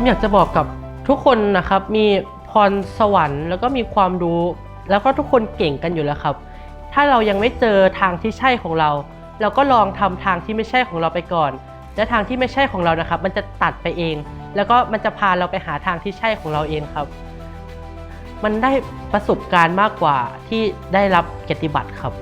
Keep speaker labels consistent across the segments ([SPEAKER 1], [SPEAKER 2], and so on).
[SPEAKER 1] ผมอยากจะบอกกับทุกคนนะครับ มีพรสวรรค์แล้วก็มีความรู้ แล้วก็ทุกคนเก่งกันอยู่แล้วครับ ถ้าเรายังไม่เจอทางที่ใช่ของเรา เราก็ลองทำทางที่ไม่ใช่ของเราไปก่อน และทางที่ไม่ใช่ของเรานะครับ มันจะตัดไปเอง แล้วก็มันจะพาเราไปหาทางที่ใช่ของเราเองครับ มันได้ประสบการณ์มากกว่าที่ได้รับเกียรติบัตรครับ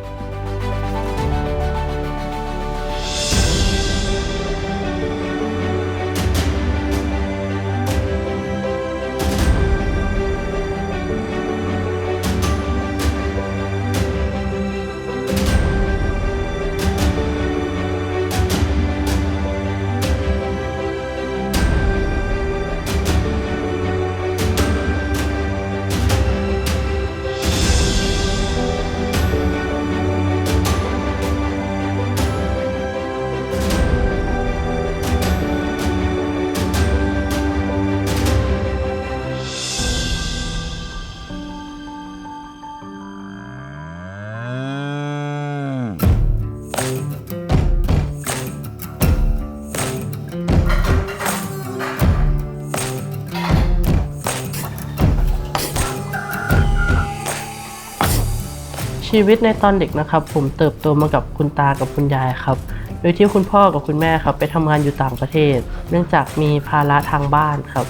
[SPEAKER 1] ชีวิตในตอนเด็กนะครับ ผมเติบโตมากับคุณตากับคุณยายครับ โดยที่คุณพ่อกับคุณแม่ครับ ไปทำงานอยู่ต่างประเทศ เนื่องจากมีภาระทางบ้านครับ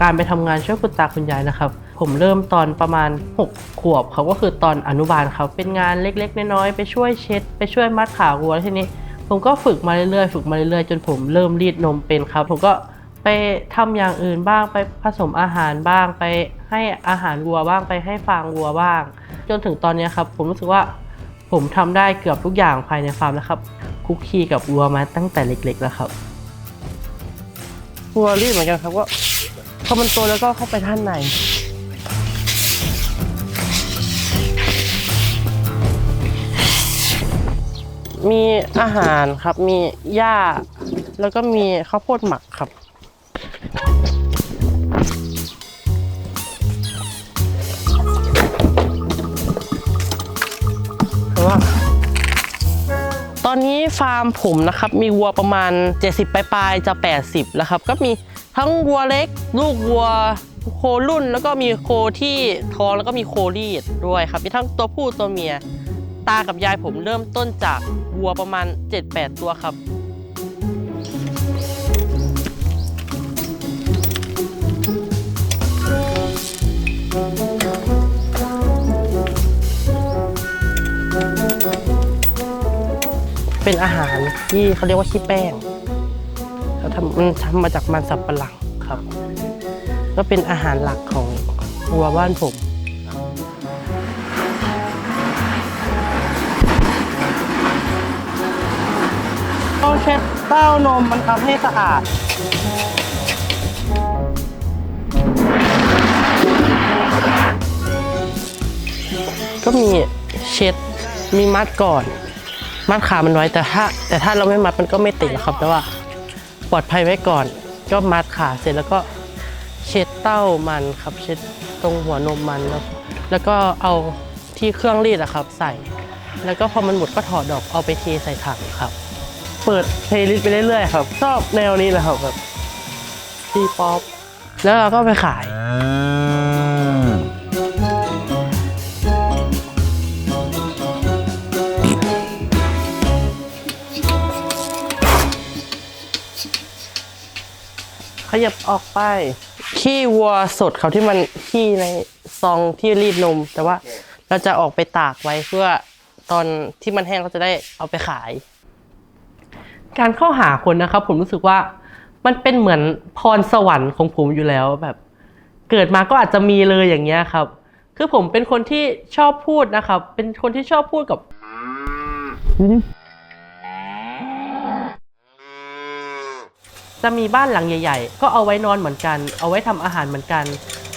[SPEAKER 1] การไปทำงานช่วยคุณตาคุณยายนะครับ ผมเริ่มตอนประมาณ 6 ขวบครับก็คือตอนอนุบาลครับเป็นงานเล็กๆ น้อยๆไปช่วยเช็ด ไปช่วยมัดขาวัวแล้วทีนี้ ผมก็ฝึกมาเรื่อยๆฝึกมาเรื่อยๆจนผมเริ่มรีดนมเป็นครับ ผมก็ไปทำอย่างอื่นบ้างไปผสมอาหารบ้างไป ให้อาหารวัวบ้างไปให้ฟางวัวบ้าง จนถึงตอนนี้ครับ ผมรู้สึกว่าผมทำได้เกือบทุกอย่างภายในฟาร์มแล้วครับคุกคีกับวัวมาตั้งแต่เล็ก ๆ แล้วครับวัวรีดเหมือนกันครับว่าพอมันโตแล้วก็เข้าไปท่านในมีอาหารครับ มีหญ้า แล้วก็มีข้าวโพดหมักครับ อนนี้ฟาร์มผมนะครับ มีวัวประมาณ 70ปลายๆจะ 80 แล้วครับ ก็มีทั้งวัวเล็ก ลูกวัวโครุ่น แล้วก็มีโคที่ท้องแล้วก็มีโครีดด้วยครับ มีทั้งตัวผู้ตัวเมีย ตากับยายผมเริ่มต้นจากวัวประมาณ 7-8 ตัวครับ เป็นอาหารที่เขาเรียกว่าขี้แป้งเขาทำมันทำมาจากมันสับปะหลังครับ ก็เป็นอาหารหลักของวัวบ้านผมต้องเช็ดเต้านมมันทำให้สะอาดก็มีเช็ดมีมัดก่อน มัดขามันไว้แต่ถ้า แต่ถ้าเราไม่มัดมันก็ไม่ติดหรอกครับ แต่ว่าปลอดภัยไว้ก่อน ก็มัดขาเสร็จแล้วก็เช็ดเต้ามันครับ เช็ดตรงหัวนมมันแล้วแล้วก็เอาที่เครื่องรีดอะครับ ใส่ แล้วก็พอมันหมดก็ถอดออกเอาไปเทใส่ถังครับ เปิดเพลย์ลิสต์ไปเรื่อยๆครับชอบแนวนี้แหละครับแบบทีป๊อปแล้วเราก็ไปขายข ยับออกไป ขี้วัวสดเขาที่มันขี้ในซองที่รีดนม แต่ว่าเราจะออกไปตากไว้เพื่อตอนที่มันแห้งเราจะได้เอาไปขาย การเข้าหาคนนะครับ ผมรู้สึกว่ามันเป็นเหมือนพรสวรรค์ของผมอยู่แล้วแบบ เกิดมาก็อาจจะมีเลยอย่างเงี้ยครับ คือผมเป็นคนที่ชอบพูดนะครับ เป็นคนที่ชอบพูดกับ จะมีบ้านหลังใหญ่ๆ ก็เอาไว้นอนเหมือนกัน เอาไว้ทำอาหารเหมือนกัน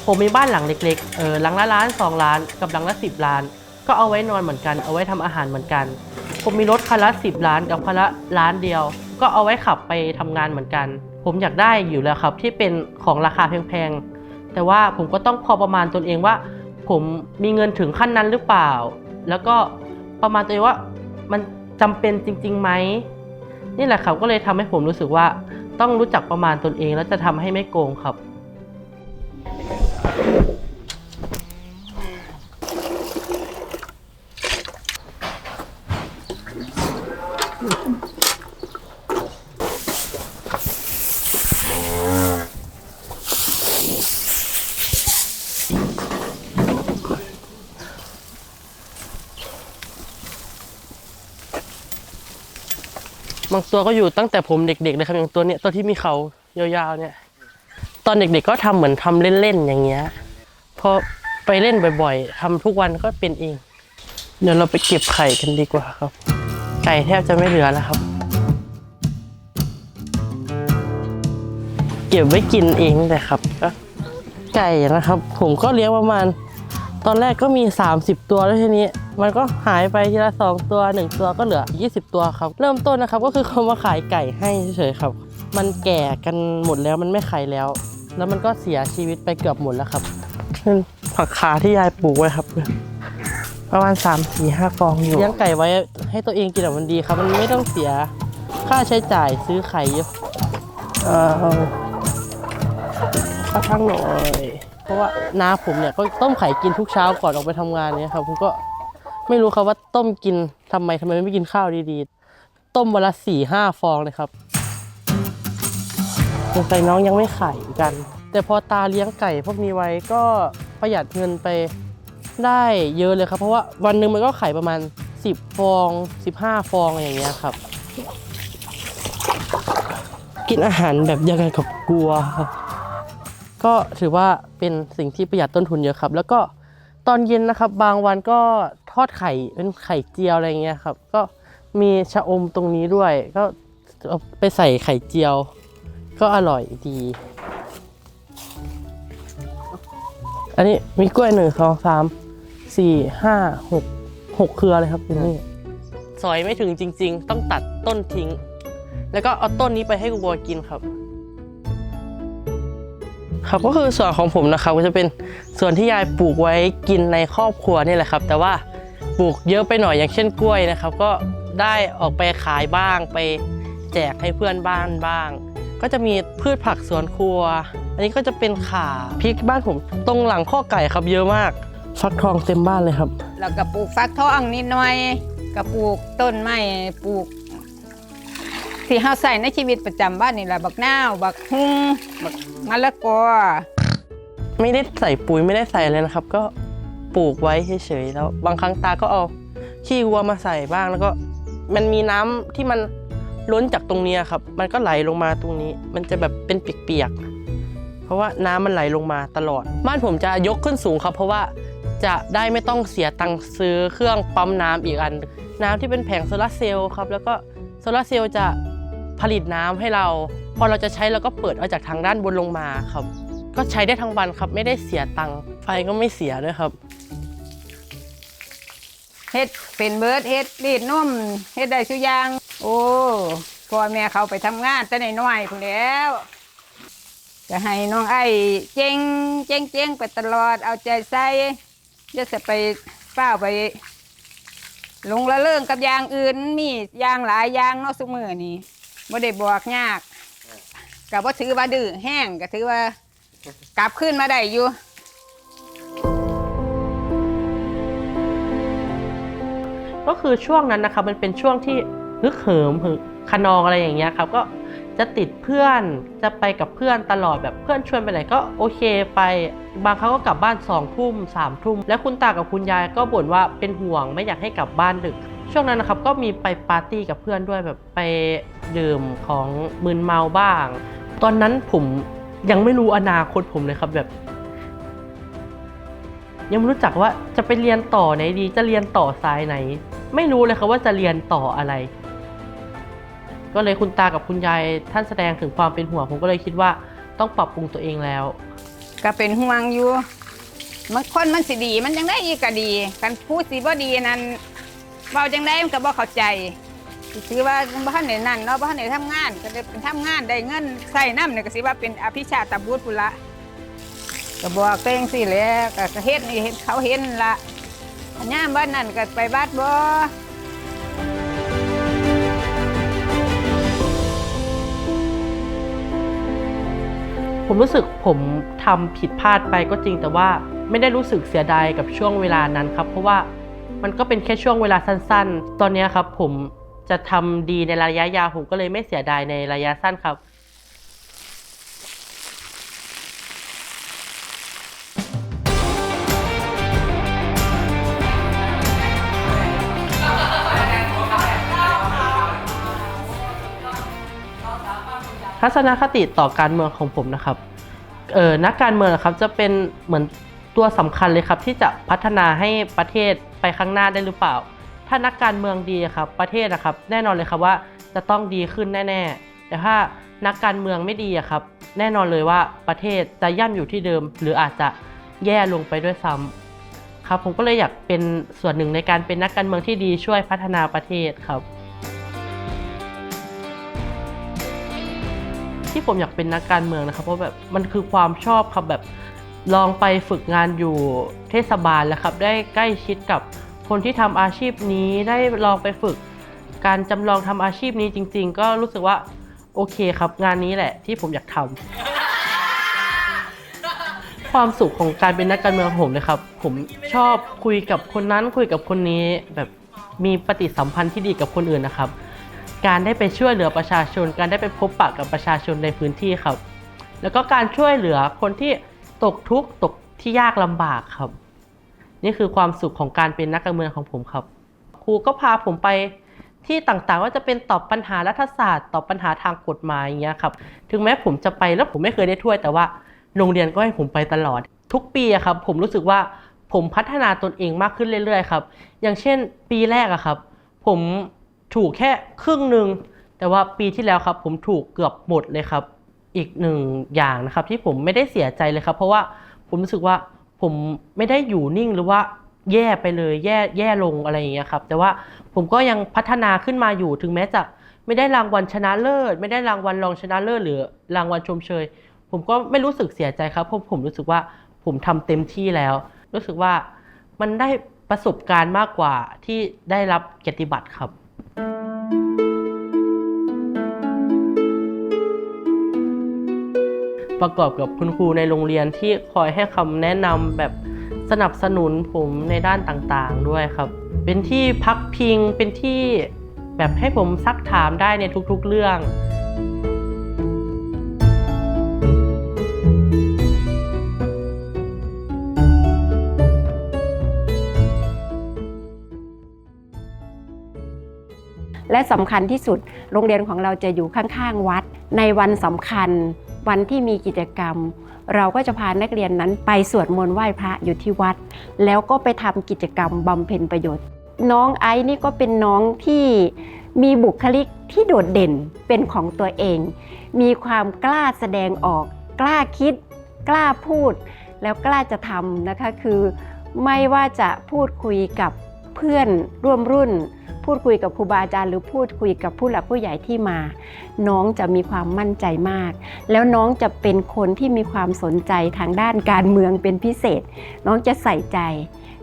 [SPEAKER 1] ผมมีบ้านหลังเล็กๆ เออหลังละล้านสองล้านกับหลังละสิบล้าน ก็เอาไว้นอนเหมือนกัน เอาไว้ทำอาหารเหมือนกัน ผมมีรถคันละสิบล้านกับคันละล้านเดียว ก็เอาไว้ขับไปทำงานเหมือนกัน ผมอยากได้อยู่แล้วครับที่เป็นของราคาแพงๆ แต่ว่าผมก็ต้องพอประมาณตนเองว่า ผมมีเงินถึงขั้นนั้นหรือเปล่า แล้วก็ประมาณตัวเองว่ามันจำเป็นจริงๆไหมนี่แหละครับก็เลยทำให้ผมรู้สึกว่า ต้องรู้จักประมาณตนเอง แล้วจะทำให้ไม่โกงครับ บางตัวก็อยู่ตั้งแต่ผมเด็กๆเลยครับอย่างตัวเนี้ยตัวที่มีเขายาวๆเนี่ย ตอนเด็กๆก็ทำเหมือนทำเล่นๆอย่างเงี้ยพอไปเล่นบ่อยๆทำทุกวันก็เป็นเอง เดี๋ยวเราไปเก็บไข่กันดีกว่าครับ ไก่แทบจะไม่เหลือแล้วครับ เก็บไว้กินเองแต่ครับก็ไก่นะครับ ผมก็เลี้ยงประมาณ ตอนแรกก็มี 30 ตัวแล้วทีนี้ มันก็หายไปทีละสองตัวหนึ่งตัวก็เหลือ 20 ตัวครับ เริ่มต้นนะครับก็คือเขามาขายไก่ให้เฉยๆครับ มันแก่กันหมดแล้วมันไม่ไข่แล้ว แล้วมันก็เสียชีวิตไปเกือบหมดแล้วครับผักขาที่ยายปลูกไว้ครับ ประมาณ 3 4 5ฟองอยู่เลี้ยงไก่ไว้ให้ตัวเองกินแบบมันดีครับ มันไม่ต้องเสียค่าใช้จ่ายซื้อไข่เยอะเอ่อข้าทั้งหน่อย ราะว่าน้าผมเนี่ยก็ต้มไข่กินทุกเช้าก่อนออกไปทำงานเนี่ยครับผมก็ไม่รู้ครับว่าต้มกินทำไมทำไมไม่กินข้าวดีๆ ต้มวันละสี่ห้าฟองเลยครับสงสัยน้องยังไม่ไข่กัน แต่พอตาเลี้ยงไก่พวกนี้ไว้ก็ประหยัดเงินไปได้เยอะเลยครับ เพราะว่าวันหนึ่งมันก็ไข่ประมาณ 10 ฟอง 15 ฟองอะไรอย่างเงี้ยครับ กินอาหารแบบยังไงกับกลัวครับ ก็ถือว่า เป็นสิ่งที่ประหยัดต้นทุนเยอะครับ แล้วก็ตอนเย็นนะครับ บางวันก็ทอดไข่เป็นไข่เจียวอะไรเงี้ยครับ ก็มีชะอมตรงนี้ด้วย ก็เอาไปใส่ไข่เจียว ก็อร่อยดี อันนี้มีกล้วยหนึ่งสองสามสี่ห้าหกหกเครือเลยครับตรงนี้สอยไม่ถึงจริง ๆ ต้องตัดต้นทิ้ง แล้วก็เอาต้นนี้ไปให้กูบัวกินครับ ครับก็คือส่วนของผมนะครับก็จะเป็นส่วนที่ยายปลูกไว้กินในครอบครัวนี่แหละครับ แต่ว่าปลูกเยอะไปหน่อยอย่างเช่นกล้วยนะครับ ก็ได้ออกไปขายบ้างไปแจกให้เพื่อนบ้านบ้าง ก็จะมีพืชผักสวนครัว อันนี้ก็จะเป็นข่าพริกบ้านผมตรงหลังข้อไก่ครับเยอะมาก ฟักทองเต็มบ้านเลยครับ
[SPEAKER 2] แล้วก็ปลูกฟักทองนิดหน่อยก็ปลูกต้นไม้ปลูก ที่เฮาใส่ในชีวิตประจำบ้านนี่แหละบักนาวบักฮุงบักมะละกอ
[SPEAKER 1] ไม่ได้ใส่ปุ๋ยไม่ได้ใส่อะไรนะครับ ก็ปลูกไว้เฉยๆแล้ว บางครั้งตาก็เอาขี้วัวมาใส่บ้างแล้วก็ มันมีน้ำที่มันล้นจากตรงเนี้ยครับ มันก็ไหลลงมาตรงนี้ มันจะแบบเป็นเปียกๆเพราะว่าน้ำมันไหลลงมาตลอด บ้านผมจะยกขึ้นสูงครับ เพราะว่าจะได้ไม่ต้องเสียตังค์ซื้อเครื่องปั๊มน้ำอีกอัน น้ำที่เป็นแผงโซลาร์เซลล์ครับ แล้วก็โซลาร์เซลล์จะ ผลิตน้ำให้เรา พอเราจะใช้เราก็เปิดเอาจากทางด้านบนลงมาครับ ก็ใช้ได้ทั้งวันครับไม่ได้เสียตังค์ไฟก็ไม่เสียด้วยครับ
[SPEAKER 2] เฮ็ดเป็นเบิร์ดเฮ็ดรีดนมเฮ็ดได้ทุยาง โอ้พ่อแม่เขาไปทำงานแต่น้อยพุ่นแล้วจะให้น้องไอ้เจ๊งเจ๊งเจ๊งไปตลอดเอาใจใส่จะจะไปเฝ้าไปหลงละเรื่องกับยางอื่นมีอย่างหลายยางนาะสุมือนี่ บ่ได้บอกยากก็บ่ถือว่าดื้อแห้งก็ถือว่ากลับขึ้นมาได้อยู่
[SPEAKER 1] ก็คือช่วงนั้นนะครับมันเป็นช่วงที่ฮึกเหิมหึขนองอะไรอย่างเงี้ยครับก็จะติดเพื่อนจะไปกับเพื่อนตลอดแบบเพื่อนชวนไปไหนก็โอเคไป บางครั้งก็กลับบ้านสองทุ่มสามทุ่มแล้วคุณตากับคุณยายก็บ่นว่าเป็นห่วงไม่อยากให้กลับบ้านดึก ช่วงนั้นนะครับก็มีไปปาร์ตี้กับเพื่อนด้วยแบบไปดื่มของมึนเมาบ้าง ตอนนั้นผมยังไม่รู้อนาคตผมเลยครับแบบ ยังไม่รู้จักว่าจะไปเรียนต่อไหนดี จะเรียนต่อสายไหน ไม่รู้เลยครับว่าจะเรียนต่ออะไร ก็เลยคุณตากับคุณยายท่านแสดงถึงความเป็นห่วงผมก็เลยคิดว่าต้องปรับปรุงตัวเองแล้ว
[SPEAKER 2] ก็เป็นห่วงอยู่มันคนมันสิดี มันยังได้อีกก็ดีกันพูดสิบ่ดีนั้น เบาจังได้มันก็บ่เข้าใจคือว่าบ้านไหนนั่นเนาะบ้านไหนทำงานก็ได้เป็นทำงานได้เงินใส่น้ำเนี่ยก็สิว่าเป็นอภิชาตบุตรพุละก็บอกเก่งสิแหละก็เฮ็ดนี่เห็นเขาเห็นละอันนี้บ้านนั่นก็ไปบ้านบ่
[SPEAKER 1] ผมรู้สึกผมทำผิดพลาดไปก็จริงแต่ว่าไม่ได้รู้สึกเสียดายกับช่วงเวลานั้นครับ เพราะว่า มันก็เป็นแค่ช่วงเวลาสั้น ๆ ตอนนี้ครับผมจะทำดีในระยะยาวผมก็เลยไม่เสียดายในระยะสั้นครับทัศนคติต่อการเมืองของผมนะครับ เออนักการเมืองนะครับจะเป็นเหมือน ตัวสำคัญเลยครับที่จะพัฒนาให้ประเทศไปข้างหน้าได้หรือเปล่า ถ้านักการเมืองดีครับประเทศนะครับ แน่นอนเลยครับว่าจะต้องดีขึ้นแน่ ๆ แต่ถ้านักการเมืองไม่ดีครับ แน่นอนเลยว่าประเทศจะย่ำอยู่ที่เดิม หรืออาจจะแย่ลงไปด้วยซ้ำครับ ผมก็เลยอยากเป็นส่วนหนึ่งในการเป็นนักการเมืองที่ดีช่วยพัฒนาประเทศครับ ที่ผมอยากเป็นนักการเมืองนะครับเพราะแบบมันคือความชอบครับแบบ ลองไปฝึกงานอยู่เทศบาลแล้วครับ ได้ใกล้ชิดกับคนที่ทำอาชีพนี้ได้ลองไปฝึก การจำลองทำอาชีพนี้จริง ๆ ก็รู้สึกว่าโอเคครับ งานนี้แหละที่ผมอยากทำความสุขของการเป็นนักการเมืองของผมเลยครับ ผมชอบคุยกับคนนั้นคุยกับคนนี้แบบมีปฏิสัมพันธ์ที่ดีกับคนอื่นนะครับ การได้ไปช่วยเหลือประชาชน การได้ไปพบปะกับประชาชนในพื้นที่ครับ แล้วก็การช่วยเหลือคนที่ ตกทุกข์ตกที่ยากลำบากครับ นี่คือความสุขของการเป็นนักการเมืองของผมครับ ครูก็พาผมไปที่ต่างๆว่าจะเป็นตอบปัญหารัฐศาสตร์ ตอบปัญหาทางกฎหมายอย่างเงี้ยครับ ถึงแม้ผมจะไปแล้วผมไม่เคยได้ถ้วยแต่ว่าโรงเรียนก็ให้ผมไปตลอด ทุกปีครับ ผมรู้สึกว่าผมพัฒนาตนเองมากขึ้นเรื่อยๆครับ อย่างเช่น ปีแรกอะครับ ผมถูกแค่ครึ่งหนึ่งแต่ว่าปีที่แล้วครับ ผมถูกเกือบหมดเลยครับ อีกหนึ่งอย่างนะครับ ที่ผมไม่ได้เสียใจเลยครับ เพราะว่าผมรู้สึกว่าผมไม่ได้อยู่นิ่งหรือว่าแย่ไปเลยแย่แย่ลงอะไรอย่างเงี้ยครับ แต่ว่าผมก็ยังพัฒนาขึ้นมาอยู่ถึงแม้จะไม่ได้รางวัลชนะเลิศ ไม่ได้รางวัลรองชนะเลิศหรือรางวัลชมเชย ผมก็ไม่รู้สึกเสียใจครับเพราะผมรู้สึกว่าผมทำเต็มที่แล้ว รู้สึกว่ามันได้ประสบการณ์มากกว่าที่ได้รับเกียรติบัตรครับ ประกอบกับคุณครูในโรงเรียนที่คอยให้คำแนะนำแบบสนับสนุนผมในด้านต่างๆด้วยครับ เป็นที่พักพิงเป็นที่แบบให้ผมซักถามได้ในทุกๆเรื่อง
[SPEAKER 3] และสำคัญที่สุดโรงเรียนของเราจะอยู่ข้างๆวัด ในวันสำคัญ วันที่มีกิจกรรม เราก็จะพานักเรียนนั้นไปสวดมนต์ไหว้พระอยู่ที่วัด แล้วก็ไปทำกิจกรรมบำเพ็ญประโยชน์ น้องไอซ์นี่ก็เป็นน้องที่มีบุคลิกที่โดดเด่นเป็นของตัวเอง มีความกล้าแสดงออก กล้าคิด กล้าพูด แล้วกล้าจะทำนะคะคือ ไม่ว่าจะพูดคุยกับเพื่อนร่วมรุ่น พูดคุยกับครูบาอาจารย์หรือพูดคุยกับผู้หลักผู้ใหญ่ที่มา น้องจะมีความมั่นใจมาก แล้วน้องจะเป็นคนที่มีความสนใจทางด้านการเมืองเป็นพิเศษ น้องจะใส่ใจ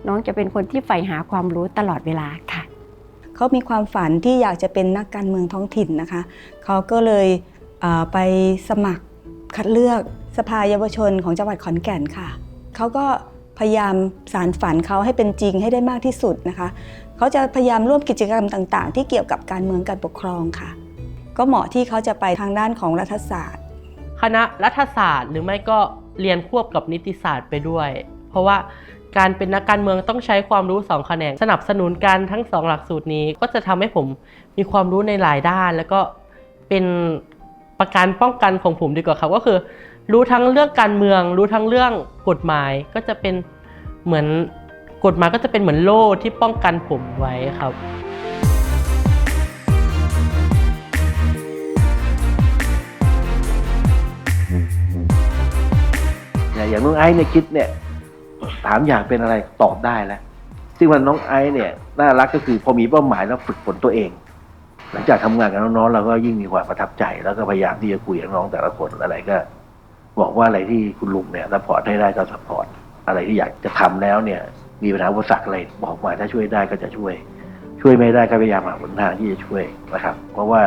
[SPEAKER 3] น้องจะเป็นคนที่ใฝ่หาความรู้ตลอดเวลาค่ะ
[SPEAKER 4] เขามีความฝันที่อยากจะเป็นนักการเมืองท้องถิ่นนะคะเขาก็เลยเไปสมัครคัดเลือกสภาเยาวชนของจังหวัดขอนแก่นค่ะเขาก็พยายามสารฝันเขาให้เป็นจริงให้ได้มากที่สุดนะคะ เขาจะพยายามร่วมกิจกรรมต่างๆ ที่เกี่ยวกับการเมืองการปกครองค่ะ ก็เหมาะที่เขาจะไปทางด้านของรัฐศาสตร์
[SPEAKER 1] คณะรัฐศาสตร์ หรือไม่ก็เรียนควบกับนิติศาสตร์ไปด้วย เพราะว่าการเป็นนักการเมืองต้องใช้ความรู้สองแขนงสนับสนุนกันทั้งสองหลักสูตรนี้ ก็จะทำให้ผมมีความรู้ในหลายด้าน แล้วก็เป็นประการป้องกันของผมดีกว่าครับก็คือ รู้ทั้งเรื่องการเมือง รู้ทั้งเรื่องกฎหมาย ก็จะเป็นเหมือน กฎหมายก็จะเป็นเหมือนโล่ที่ป้องกันผมไว้ครับ
[SPEAKER 5] อย่างน้องไอซ์เนี่ยคิดเนี่ยถามอย่ากเป็นอะไรตอบได้แล้ว ซึ่งวันน้องไอซ์เนี่ยน่ารักก็คือพอมีเป้าหมายแล้วฝึกฝนตัวเอง หลังจากทำงานกับน้องๆเราก็ยิ่งมีความประทับใจ แล้วก็พยายามที่จะคุยกับน้องแต่ละคนอะไรก็ บอกว่าอะไรที่คุณลุงเนี่ยซัพพอร์ตให้ได้ก็ซัพพอร์ตอะไรที่อยากจะทำแล้วเนี่ย มีปัญหาอุปสรรคอะไรบอกมาถ้าช่วยได้ก็จะช่วย ช่วยไม่ได้ก็พยายามหาหนทางที่จะช่วยนะครับ เพราะว่า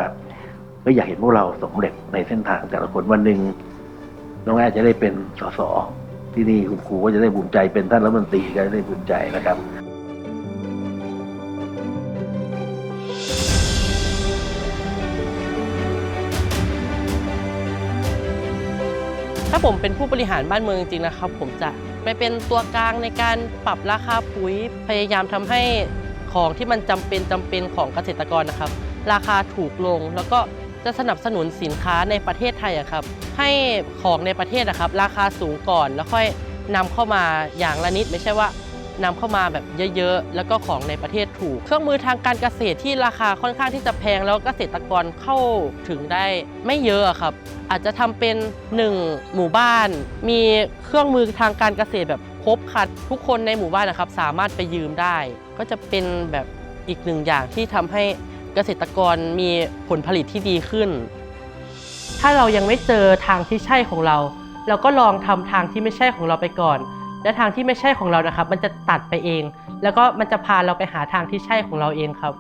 [SPEAKER 5] ก็อยากเห็นพวกเราสำเร็จในเส้นทางแต่ละคนวันหนึ่งน้องไอ้จะได้เป็นสสที่นี่คุณครูก็จะได้ภูมิใจเป็นท่านรัฐมนตรีก็จะได้ภูมิใจนะครับ
[SPEAKER 1] ถ้าผมเป็นผู้บริหารบ้านเมืองจริงๆนะครับ ผมจะ ไปเป็นตัวกลางในการปรับราคาปุ๋ย พยายามทำให้ของที่มันจำเป็นจำเป็นของเกษตรกรนะครับ ราคาถูกลงแล้วก็จะสนับสนุนสินค้าในประเทศไทยอะครับ ให้ของในประเทศนะครับ ราคาสูงก่อนแล้วค่อยนำเข้ามาอย่างละนิดไม่ใช่ว่า นำเข้ามาแบบเยอะๆ แล้วก็ของในประเทศถูก เครื่องมือทางการเกษตรที่ราคาค่อนข้างที่จะแพงแล้วเกษตรกรเข้าถึงได้ไม่เยอะครับ อาจจะทำเป็น 1 หมู่บ้าน มีเครื่องมือทางการเกษตรแบบครบครัดทุกคนในหมู่บ้านนะครับ สามารถไปยืมได้ ก็จะเป็นแบบอีกหนึ่งอย่างที่ทำให้เกษตรกรมีผลผลิตที่ดีขึ้น ถ้าเรายังไม่เจอทางที่ใช่ของเรา เราก็ลองทำทางที่ไม่ใช่ของเราไปก่อน และทางที่ไม่ใช่ของเรานะครับ มันจะตัดไปเอง แล้วก็มันจะพาเราไปหาทางที่ใช่ของเราเองครับ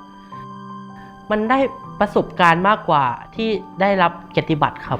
[SPEAKER 1] มันได้ประสบการณ์มากกว่าที่ได้รับเกียรติบัตรครับ